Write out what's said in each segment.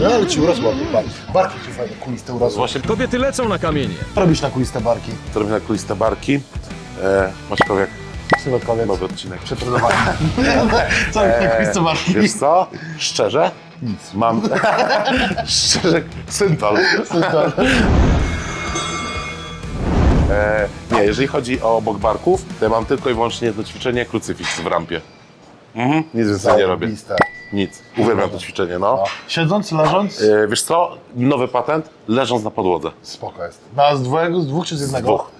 No ale ci barki. Barki ci fajne, kuliste urosły. Właśnie Kobiety lecą na kamienie. Robisz na kuliste barki? to robię na kuliste barki. E, Maćkowiak, Sylwetkowiec. nowy odcinek. Przetrenowany. Co robisz na kuliste barki? Wiesz co? Szczerze? Nic. Mam... Szczerze, syntol. E, nie, jeżeli chodzi o bok barków, to ja mam tylko i wyłącznie jedno ćwiczenie, krucyfiks w rampie. Mhm, nic więcej nie robię. Zajebiste. Nic. Uwielbiam to ćwiczenie, no. No. Siedząc, leżąc? E, wiesz co? Nowy patent, leżąc na podłodze. Spoko jest. No, z dwóch, z dwóch czy z jednego? dwóch.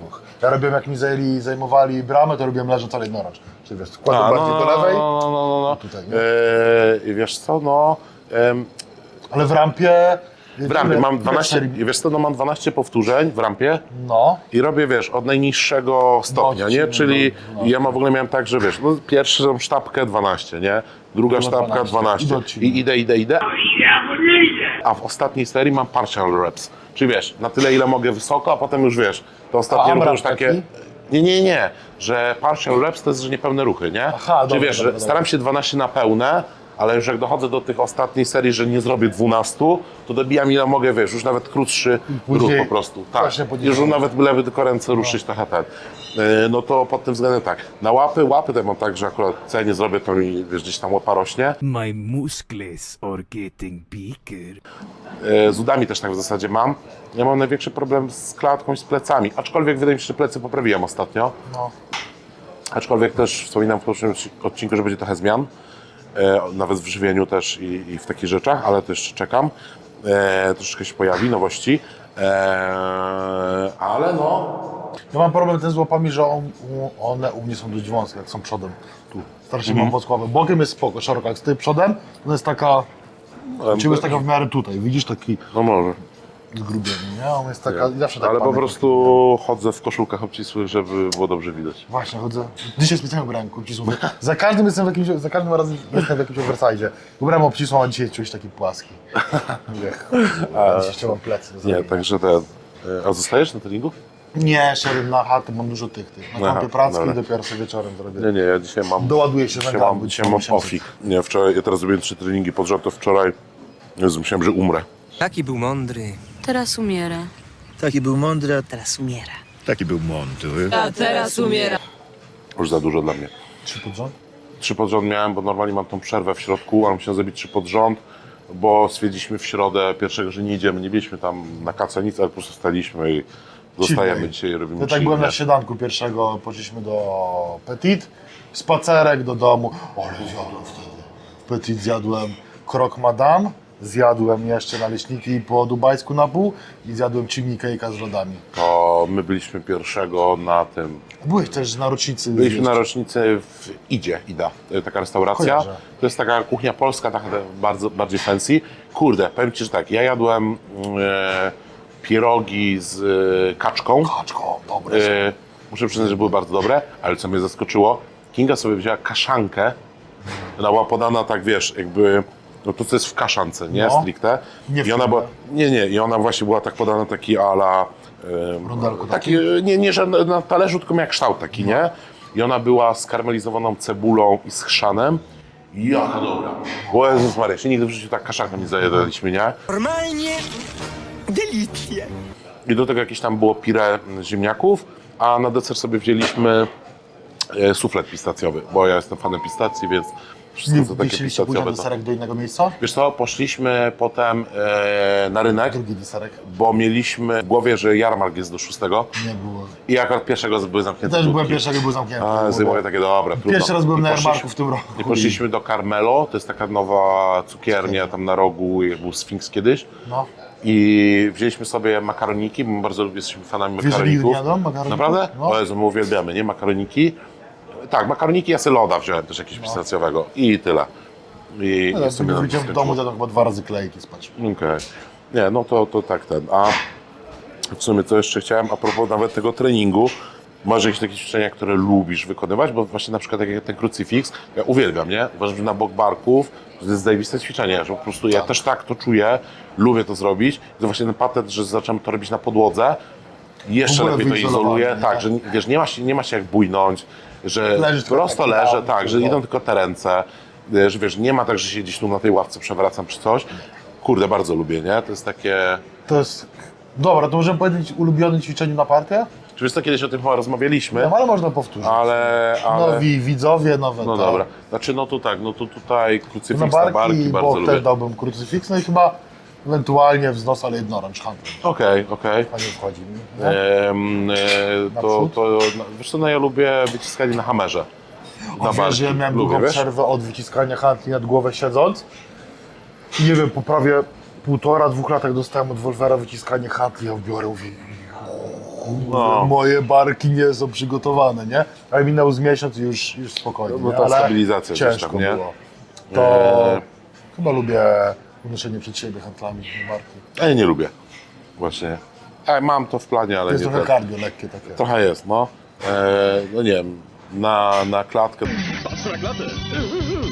Dwóch. Ja robiłem, jak mi zajęli, zajmowali bramę, to robiłem leżąc, ale jednorącz. Czyli wiesz, kładłem bardziej do lewej, No, no, no, no, no. tutaj, nie? E, i wiesz co, no... em, ale w rampie... w rampie mam 12, wiesz co, no mam 12 powtórzeń w rampie No. i robię, wiesz, od najniższego stopnia, nie? Czyli no, no. ja mam w ogóle miałem tak, że wiesz, no pierwszą sztabkę 12, nie? Druga Druga sztabka 12. 12. I idę, idę, idę. A w ostatniej serii mam partial reps. Czyli wiesz, na tyle ile mogę wysoko, a potem już wiesz, to ostatnie ruchy już takie... taki? Nie, nie, nie, że partial reps to jest, że niepełne ruchy, nie? Aha, Czyli dobra, wiesz, dobra, że dobra. staram się 12 na pełne, ale już jak dochodzę do tych ostatniej serii, że nie zrobię 12, to dobijam ile mogę, wiesz, już nawet krótszy później ruch po prostu. Tak, już nawet byleby tylko ręce ruszyć trochę ten. Yy, No to pod tym względem tak. Na łapy, łapy to mam tak, że akurat co ja nie zrobię, to mi wiesz, gdzieś tam łapa rośnie. My muscles are getting bigger. Yy, Z udami też tak w zasadzie mam. Ja mam największy problem z klatką i z plecami, aczkolwiek wydaje mi się, że plecy poprawiłem ostatnio. No. Aczkolwiek też wspominam w poprzednim odcinku, że będzie trochę zmian. E, nawet w żywieniu też i, i w takich rzeczach, ale to jeszcze czekam. E, troszeczkę się pojawi, nowości. E, ale no, Ja mam problem ten z łapami, że on, one u mnie są dość wąskie, jak są przodem. Tu. Strasznie Mhm. mam wąską łapę. Bokiem jest spoko, szeroko. Jak z tym przodem, to jest taka... Czyli jest taka w miarę tutaj. Widzisz, taki no może. Zgrubiony, nie? On jest taka... Zawsze tak ale po prostu chodzę w koszulkach obcisłych, żeby było dobrze widać. Właśnie, chodzę. Dzisiaj specjalnie ubrałem obcisłą. Za każdym jestem w jakimś, za każdym razem jestem w jakimś oversize. Ubrałem obcisłą, a dzisiaj czuć taki płaski. A dzisiaj chciałem plecy. Nie, zrobić. także ten. e, A zostajesz na treningu? Nie, szedłem na chatę, mam dużo tych, tych. Na Aha, kampie pracy dobra. i dopiero sobie wieczorem zrobię. Nie, nie, ja dzisiaj mam. Doładuję się Dzisiaj węglami. mam, dzisiaj mam ofik. Nie, wczoraj, ja teraz zrobiłem trzy treningi pod rząd, to wczoraj. Jezu, myślałem, że umrę. Taki był mądry. Teraz umiera. Taki był mądry, a teraz umiera. Taki był mądry. A teraz umiera. Już za dużo dla mnie. Trzy pod rząd? Trzy pod rząd miałem, bo normalnie mam tą przerwę w środku, ale musiałem zrobić trzy pod rząd, bo stwierdziliśmy w środę pierwszego, że nie idziemy, nie byliśmy tam na kaca nic, ale po prostu staliśmy i zostajemy Chilling. dzisiaj, robimy Ja tak byłem na nie? śniadanku pierwszego, poszliśmy do Petit, spacerek do domu. O, ale zjadłem wtedy. W Petit zjadłem krok madame, zjadłem jeszcze naleśniki po dubajsku na pół i zjadłem chimney cake'a z lodami. To my byliśmy pierwszego na tym, Byłeś też na rocznicy. byliśmy na rocznicy w Idzie, Ida, to taka restauracja. Kojarzę. To jest taka kuchnia polska, taka bardzo, bardziej fancy. Kurde, powiem Ci, że tak, ja jadłem e, pierogi z e, kaczką. Kaczko, dobre. E, muszę przyznać, że były bardzo dobre, ale co mnie zaskoczyło, Kinga sobie wzięła kaszankę, ona była podana tak, wiesz, jakby, no to co jest w kaszance, nie, No. stricte. Nie w I ona była, nie, nie, i ona właśnie była tak podana taki ala, e, Rondelko taki, nie, nie, że na talerzu, tylko miał kształt taki, nie? I ona była skarmelizowaną cebulą i z chrzanem. Jaka dobra. Bo Jezus Maria, się nigdy w życiu tak kaszanką nie zajadaliśmy, nie? Normalnie delicje. I do tego jakieś tam było pire ziemniaków, a na deser sobie wzięliśmy e, suflet pistacjowy, bo ja jestem fanem pistacji, więc wszystko takie. To... deserek do innego miejsca? Wiesz co, poszliśmy potem e, na rynek, Drugi deserek. bo mieliśmy w głowie, że jarmark jest do szóstego Nie było. i akurat pierwszego były zamknięte Też byłem budki. pierwszego, był zamknięty. A, Było- takie, dobra, trudno. Pierwszy raz byłem I na poszliśmy- jarmarku w tym roku. I poszliśmy do Carmelo, to jest taka nowa cukiernia tam na rogu, jak był Sphinx kiedyś. No. I wzięliśmy sobie makaroniki, bo bardzo lubię, jesteśmy fanami Wiesz, że makaroników. nie jadłem makaroniki? Naprawdę? No. O Jezu, my uwielbiamy, nie? Makaroniki. Tak, makaroniki, ja sobie loda wziąłem też jakiegoś pistacjowego i tyle. I, No, i sobie jak nam wróciłem w domu, zjadłem chyba dwa razy klejki spać. Okej. Nie, no to, to tak ten. A w sumie co jeszcze chciałem, a propos nawet tego treningu, masz jakieś takie ćwiczenia, które lubisz wykonywać, bo właśnie na przykład tak jak ten krucyfiks, ja uwielbiam, nie? Uważam, że na bok barków to jest zajebiste ćwiczenie, że po prostu ja też tak to czuję, lubię to zrobić. I to właśnie ten patent, że zacząłem to robić na podłodze, jeszcze lepiej to izoluje, tak, że wiesz, nie ma się, nie ma się jak bójnąć, że tylko prosto tak, leżę, tak, że no. idą tylko te ręce, że wiesz, nie ma tak, że się gdzieś tu na tej ławce przewracam czy coś. Kurde, bardzo lubię, nie? To jest takie... To jest... Dobra, to możemy powiedzieć ulubione ćwiczenie na partię? Czy wiesz co, kiedyś o tym chyba rozmawialiśmy, No ale można powtórzyć. ale... ale... Nowi widzowie, nowe No to. dobra. Znaczy, no tu tak, no tu tutaj Na krucyfiks na barki, barki bardzo bo lubię. też dałbym krucyfiks, no i chyba ewentualnie wznos, ale jednoręcz handel. Okej, okej. Fajnie wchodzi? Em, e, to, Naprzód? to, no, wiesz co, no ja lubię wyciskanie na hamerze. Na wiesz, że ja miałem Lubię, długą wiesz? przerwę od wyciskania handli nad głowę siedząc. I nie wiem, po prawie półtora, dwóch latach dostałem od Wolvera wyciskanie handli, ja biorę mówię, No. moje barki nie są przygotowane, nie? Ale minął z miesiąc i już, już spokojnie, No bo nie? ta Ale stabilizacja gdzieś ciężko tam, nie? było. To Eee. chyba lubię unoszenie przed siebie handlami na barki. A ja nie lubię. Właśnie. A, mam to w planie, ale To jest nie trochę tak. lekkie takie. Trochę jest, no. E, no nie wiem, na, na klatkę.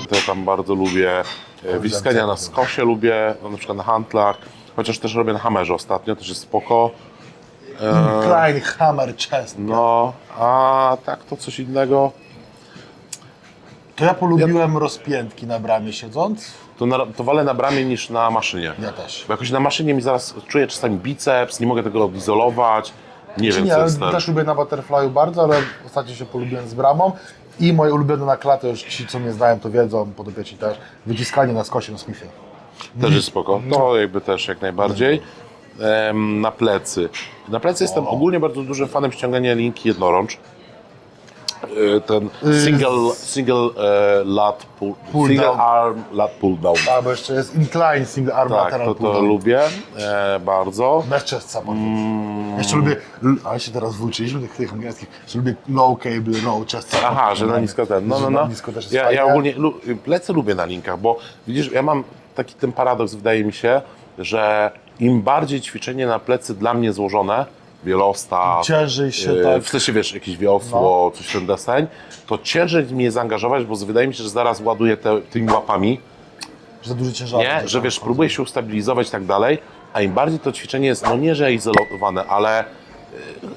To ja tam bardzo lubię. E, Wyciskania na skosie lubię, no, na przykład na handlach. Chociaż też robię na hamerze ostatnio, też jest spoko. Klein Hammer Chest. No, a tak to coś innego. To ja polubiłem rozpiętki na bramie siedząc. To, na, to wolę na bramie niż na maszynie. Ja też. Bo jakoś na maszynie mi zaraz czuję czasami biceps, nie mogę tego odizolować. Nie Czy wiem, nie, co ale jest też lubię na butterfly'u bardzo, ale ostatnio się polubiłem z bramą. I moje ulubione na klatę, już ci co mnie znają to wiedzą, podopieci też, wyciskanie na skosie na Smithie. Też jest spoko. To jakby też jak najbardziej. Em, na plecy. Na plecy jestem ogólnie bardzo dużym fanem ściągania linki jednorącz. E, Ten single, single e, lat pull, Pull single down. arm lat pull down. A, bo jeszcze jest incline single arm Tak, lateral to, pull to down. lubię e, bardzo. Bez chest support. Mm. Jeszcze lubię, l- ale się teraz wyuczyliśmy tych, tych angielskich, że lubię low cable, low chest. Aha, że na nisko ten. No, Że no, na no. nisko też jest Ja, ja fajnie. ogólnie lu, plecy lubię na linkach, bo widzisz, ja mam taki ten paradoks, wydaje mi się, że im bardziej ćwiczenie na plecy dla mnie złożone, wielostaw, Ciężej się e, tak- No. w sensie wiesz, jakieś wiosło, coś ten deseń, to ciężej mnie zaangażować, bo wydaje mi się, że zaraz ładuję te, tymi łapami, Za duży ciężar. nie? że wiesz, próbuję się ustabilizować i tak dalej, a im bardziej to ćwiczenie jest, no nie, że izolowane, ale e,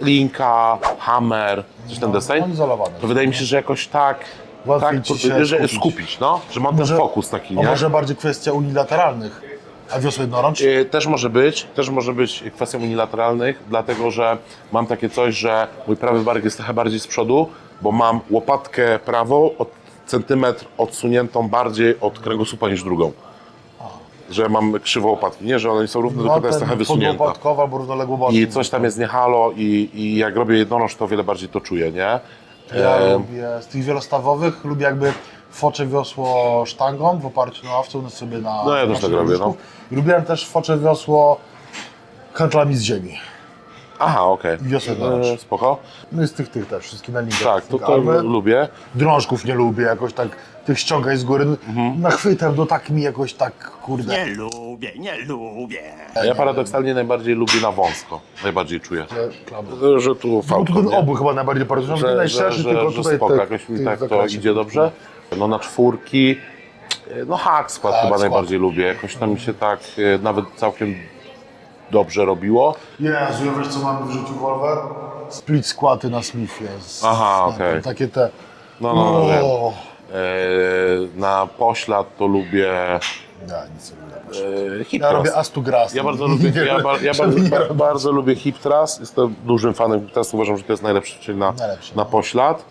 linka, hammer, coś ten deseń, no, izolowane. to wydaje mi się, że jakoś tak, Łatwiej tak ci się że skupić. skupić, no, że mam ten fokus taki, A nie? może bardziej kwestia unilateralnych, a wiosło jednorącz? E, Też może być, też może być kwestią unilateralnych, dlatego że mam takie coś, że mój prawy bark jest trochę bardziej z przodu, bo mam łopatkę prawą od centymetr odsuniętą bardziej od kręgosłupa niż drugą. Że mam krzywą łopatki, nie, że one są równe, tylko ta jest trochę wysunięta. podłopatkowa albo równoległoboczna. I coś tam jest niehalo i, i jak robię jednonoż, to o wiele bardziej to czuję, nie? Ja lubię z tych wielostawowych, lubię jakby focze wiosło sztangą w oparciu na ławce, one sobie na No ja też na tak robię. Lubiłem też focze wiosło handlami z ziemi. Aha, okej. Wiosło jednoroż. E, Spoko. No i z tych, tych też, wszystkie na linkach. Tak, to, to lubię. Drążków nie lubię, jakoś tak tych ściągaj z góry. Mhm. Nachwytem, no tak mi jakoś tak, kurde. Nie lubię, nie lubię. Ja paradoksalnie najbardziej lubię na wąsko. Najbardziej czuję. Klamy. Że tu No fałko, tu ten nie? obu chyba najbardziej paradoksalny, że, że, że, najszerszy, że, tylko że tutaj spoko, te- jakoś mi tak to idzie dobrze. No na czwórki, no hack skład Hack chyba skład. najbardziej lubię. Jakoś tam mi się tak e, nawet całkiem dobrze robiło. Jezu, ja wiesz co mamy w życiu Wolver? Split skłaty na Smithie. Z, Aha, z- okej. Takie te... No, no, no, wiem. O, E, na poślad to lubię Ja nic nie lubię. e, hip Ja robię thrust. astu gras. Ja bardzo lubię, ja, ba- ja bardzo, ba- bardzo lubię hip thrust. Jestem dużym fanem hip thrustu. Uważam, że to jest najlepszy ćwiczenie na, Najlepszy, na no. poślad.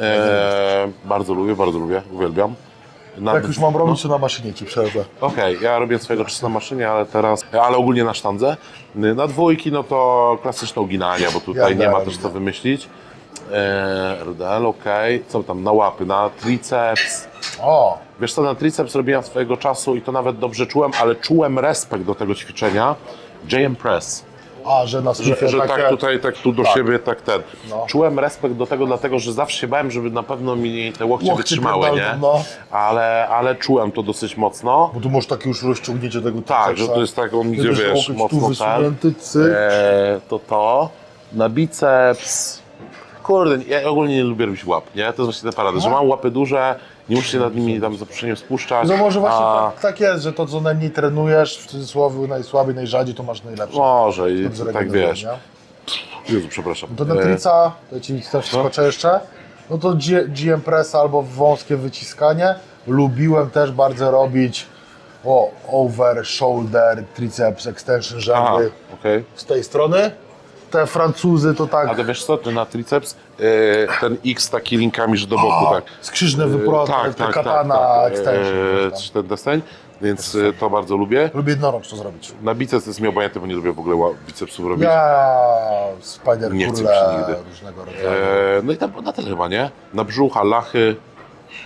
E, bardzo lubię, bardzo lubię, uwielbiam. Na, Jak już mam robić, to na maszynie ci przerwę. Okej, ja robię swojego czasu na maszynie, ale teraz, ale ogólnie na sztandze. Na dwójki, no to klasyczne uginania, bo tutaj Ja nie ma też co wymyślić. E, RDL, okej. Co tam, na łapy, na triceps. O, Wiesz co, na triceps robiłem swojego czasu i to nawet dobrze czułem, ale czułem respekt do tego ćwiczenia. JM Press. A, że na Że, że takie... tak tutaj, tak tu do Tak. siebie, tak ten. No. Czułem respekt do tego, dlatego że zawsze się bałem, żeby na pewno mi te łokcie, Łokcie wytrzymały, nie? no. Ale, ale czułem to dosyć mocno. Bo tu masz takie już rozciągnięcie tego Tak, tricepsa. że to jest tak, on idzie, wiesz, mocno ten. wysunięty, cyk. E, to to. Na biceps. Kurde, ja ogólnie nie lubię robić łap, nie? To jest właśnie ta parada, że mam łapy duże, nie muszę się nad nimi tam za przeproszeniem spuszczać. No może właśnie a, tak, tak jest, że to co najmniej trenujesz, w cudzysłowie najsłabiej, najrzadziej, to masz najlepsze. Może i tak wiesz. Jezu, przepraszam. To na E, trica, to ci też skoczę jeszcze, no to G- GM Press albo wąskie wyciskanie. Lubiłem też bardzo robić o over, shoulder, triceps, extension, żeby okej. z tej strony. Te Francuzy to tak... A to wiesz co, ty na triceps, e, ten X taki linkami, że do boku, tak. Skrzyżne E, wyproty, tak, tak, katana, tak, tak. czy ten deseń, więc to bardzo lubię. Lubię jednoroż to zrobić. Na biceps jest mi obojętnie, bo nie lubię w ogóle ła- bicepsów robić. Ja spider Nie chcę mi curle się nigdy. różnego rodzaju. E, no i tam na tyle chyba, nie? Na brzucha, lachy, to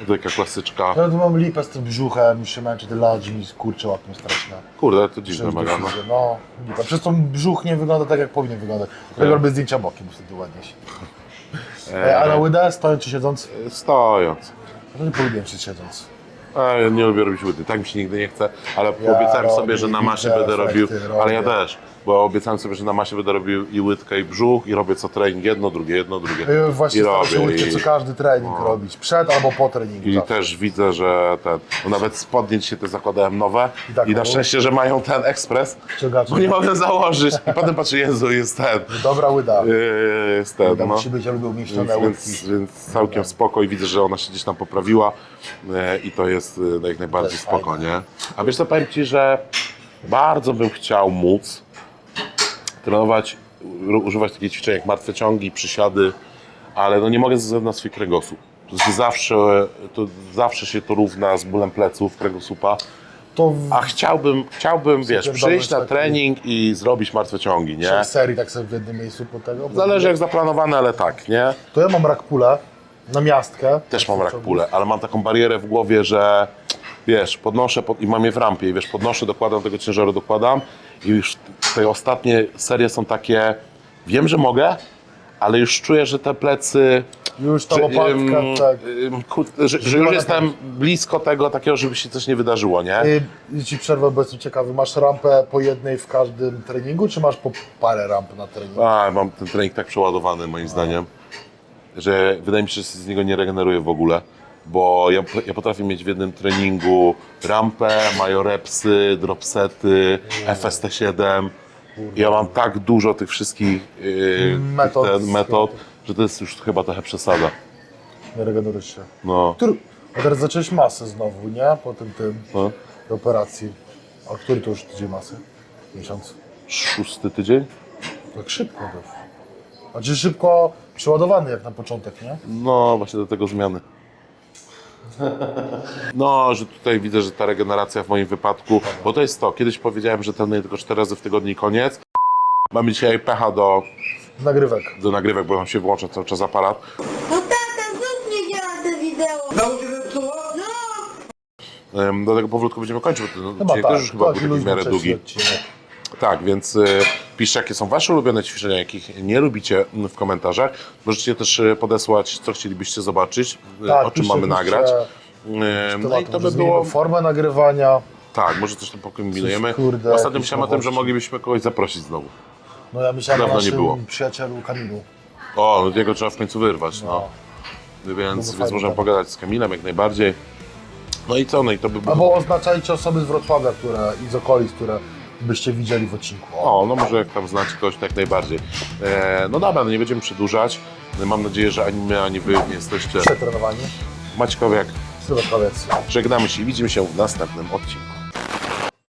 taka klasyczka. Ja tu mam lipę z tym brzuchem, się męczę, te ladzi mi skurcze łapią straszne. Kurde, to dziwne mega, no. no. lipa. Przez to brzuch nie wygląda tak, jak powinien wyglądać. Dlatego robię zdjęcia bokiem, bo wtedy ładnie się. E, a na łydę, stojąc czy siedząc? Stojąc. Ja nie polubiłem się siedząc. A, ja nie lubię robić łydy, tak mi się nigdy nie chce, ale Ja obiecałem robię sobie, że na masie widzę będę robił, efekty, ale ja robię. też, bo obiecałem sobie, że na masie będę robił i łydkę, i brzuch, i robię co trening, jedno, drugie, jedno, drugie. Ja właśnie I staram się robię, łydkę i- co każdy trening robić. Przed albo po treningu. I zawsze. też widzę, że ten, no nawet spodnie dzisiaj te zakładałem nowe I tak i na szczęście, że mają ten ekspres, bo nie mogę założyć. I potem patrzę, Jezu, jest ten, Dobra łyda. yy, jest ten, Łyda no. musi być, ja lubię umieszczone Więc, łydki. więc, więc całkiem spoko i widzę, że ona się gdzieś tam poprawiła e, i to jest e, jak najbardziej To jest spoko, fajne. nie? A wiesz co, powiem Ci, że bardzo bym chciał móc trenować, używać takich ćwiczeń jak martwe ciągi, przysiady, ale no nie mogę ze względu na swój kręgosłup. To się zawsze, to zawsze się to równa z bólem pleców, kręgosłupa. W A chciałbym, chciałbym wiesz, przyjść na taki- trening i zrobić martwe ciągi, nie? w serii tak sobie w jednym miejscu po tego. Zależy jak zaplanowane, ale tak, nie? To ja mam rak pulę na miastkę. Też mam rak pulę, ale mam taką barierę w głowie, że wiesz, podnoszę pod, i mam je w rampie i wiesz, podnoszę, dokładam tego ciężaru, dokładam i już te ostatnie serie są takie, wiem, że mogę, ale już czuję, że te plecy, Już ta że, łopatka, ym, tak. ym, ku- że, że już jestem blisko tego takiego, żeby się coś nie wydarzyło, nie? Y, Ci przerwę, bo jestem ciekawy. Masz rampę po jednej w każdym treningu, czy masz po parę ramp na treningu? A, mam ten trening tak przeładowany moim zdaniem, że wydaje mi się, że się z niego nie regeneruję w ogóle. Bo ja, ja potrafię mieć w jednym treningu rampę, majorepsy, dropsety, FST7. I ja mam tak dużo tych wszystkich yy, Metod. metod, że to jest już chyba trochę przesada. Nie regenerujesz się. No, Który... A teraz zacząłeś masę znowu, nie? Po tym, tym no. operacji. A który to już tydzień masy? Miesiąc. Szósty tydzień? Tak szybko to. Znaczy szybko przeładowany jak na początek, nie? No, właśnie do tego zmiany. No, że tutaj widzę, że ta regeneracja w moim wypadku, bo to jest to, kiedyś powiedziałem, że trenuję tylko 4 razy w tygodniu i koniec. Mamy dzisiaj pecha do, Nagrywek. do nagrywek, bo nam się włącza cały czas aparat. No tata, znów nie działa to wideo. Znowu się zepsuło? No. Ym, Do tego powolutku będziemy kończyć, bo ten Chyba odcinek tak. też już chyba był taki w miarę wcześniej długi. odcinek. Tak, więc y, piszcie, jakie są Wasze ulubione ćwiczenia, jakich nie lubicie w komentarzach. Możecie też y, podesłać, co chcielibyście zobaczyć, y, Tak, o czym mamy nagrać. No i to by było formę nagrywania. Tak, może coś tam pokombinujemy. Kurde, Ostatnio myślałem o tym, że moglibyśmy kogoś zaprosić znowu. No ja myślałem Dawno o nie naszym było. przyjacielu Kamilu. O, no jego trzeba w końcu wyrwać, no. Więc, Byłby więc fajny możemy temat. pogadać z Kamilem jak najbardziej. No i co, no i to by było... Albo oznaczajcie osoby z Wrocławia, które, i z okolic, które byście widzieli w odcinku. O, no może jak tam znacie kogoś, to jak najbardziej. E, no dobra, no nie będziemy przedłużać. Mam nadzieję, że ani my, ani wy nie jesteście przetrenowani. Maćkowiak. Sylwestrowiec. Żegnamy się i widzimy się w następnym odcinku.